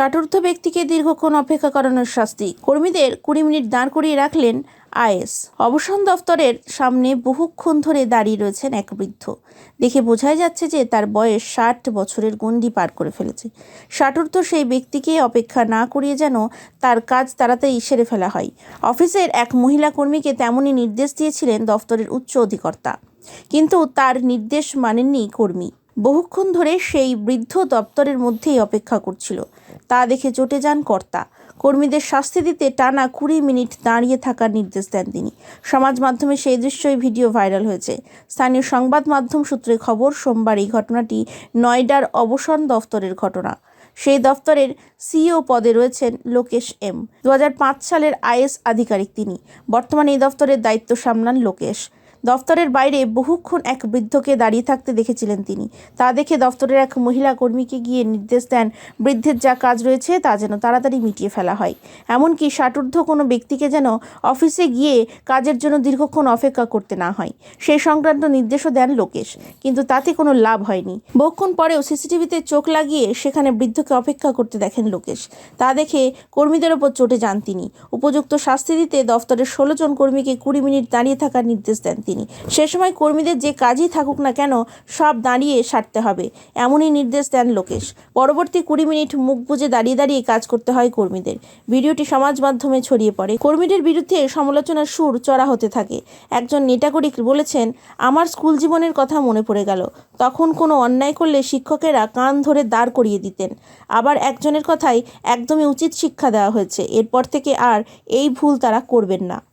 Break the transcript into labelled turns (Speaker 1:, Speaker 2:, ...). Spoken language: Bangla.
Speaker 1: ষাটূর্ধ্ব ব্যক্তিকে দীর্ঘক্ষণ অপেক্ষা করানোর শাস্তি। কর্মীদের কুড়ি মিনিট দাঁড় করিয়ে রাখলেন আইএস। অবসান দফতরের সামনে বহুক্ষণ ধরে দাঁড়িয়ে রয়েছেন এক বৃদ্ধ। দেখে বোঝাই যাচ্ছে যে তার বয়স ষাট বছরের গণ্ডি পার করে ফেলেছে। ষাটূর্ধ্ব সেই ব্যক্তিকে অপেক্ষা না করিয়ে যেন তার কাজ তাড়াতাড়ি সেরে ফেলা হয়। অফিসের এক মহিলা কর্মীকে তেমনই নির্দেশ দিয়েছিলেন দফতরের উচ্চ অধিকর্তা। কিন্তু তার নির্দেশ মানেননি কর্মী। বহুক্ষণ ধরে সেই বৃদ্ধ দপ্তরের মধ্যেই অপেক্ষা করছিল। তা দেখে চটে যান কর্তা। কর্মীদের শাস্তি দিতে টানা কুড়ি মিনিট দাঁড়িয়ে থাকার নির্দেশ দেন তিনি। সমাজ মাধ্যমে সেই দৃশ্যই ভিডিও ভাইরাল হয়েছে। স্থানীয় সংবাদ মাধ্যম সূত্রে খবর, সোমবার এই ঘটনাটি নয়ডার অবসর দফতরের ঘটনা। সেই দফতরের সিইও পদে রয়েছেন লোকেশ এম। দু হাজার পাঁচ সালের আইএস আধিকারিক তিনি। বর্তমানে এই দফতরের দায়িত্ব সামলান লোকেশ। দফতরের বাইরে বহুক্ষণ এক বৃদ্ধকে দাঁড়িয়ে থাকতে দেখেছিলেন তিনি। তা দেখে দফতরের এক মহিলা কর্মীকে গিয়ে নির্দেশ দেন, বৃদ্ধের যা কাজ রয়েছে তা যেন তাড়াতাড়ি মিটিয়ে ফেলা হয়। এমনকি ষাটূর্ধ্ব কোনো ব্যক্তিকে যেন অফিসে গিয়ে কাজের জন্য দীর্ঘক্ষণ অপেক্ষা করতে না হয়। সেই সংক্রান্ত নির্দেশও দেন লোকেশ, কিন্তু তাতে কোনো লাভ হয়নি। বহুক্ষণ পরেও সিসিটিভিতে চোখ লাগিয়ে সেখানে বৃদ্ধকে অপেক্ষা করতে দেখেন লোকেশ। তা দেখে কর্মীদের ওপর চটে যান তিনি। উপযুক্ত শাস্তি দিতে দফতরের ষোলো জন কর্মীকে কুড়ি মিনিট দাঁড়িয়ে থাকার নির্দেশ দেন তিনি। সে সময় কর্মীদের যে কাজই থাকুক না কেন, সব দাঁড়িয়ে সারতে হবে, এমনই নির্দেশ দেন লোকেশ। পরবর্তী কুড়ি মিনিট মুখ বুজে দাঁড়িয়ে দাঁড়িয়ে কাজ করতে হয় কর্মীদের। ভিডিওটি সমাজ মাধ্যমে ছড়িয়ে পড়ে। কর্মীদের বিরুদ্ধে সমালোচনার সুর চড়া হতে থাকে। একজন নেটাগরিক বলেছেন, আমার স্কুল জীবনের কথা মনে পড়ে গেল। তখন কোনো অন্যায় করলে শিক্ষকেরা কান ধরে দাঁড় করিয়ে দিতেন। আবার একজনের কথাই একদমই উচিত শিক্ষা দেওয়া হয়েছে। এরপর থেকে আর এই ভুল তারা করবেন না।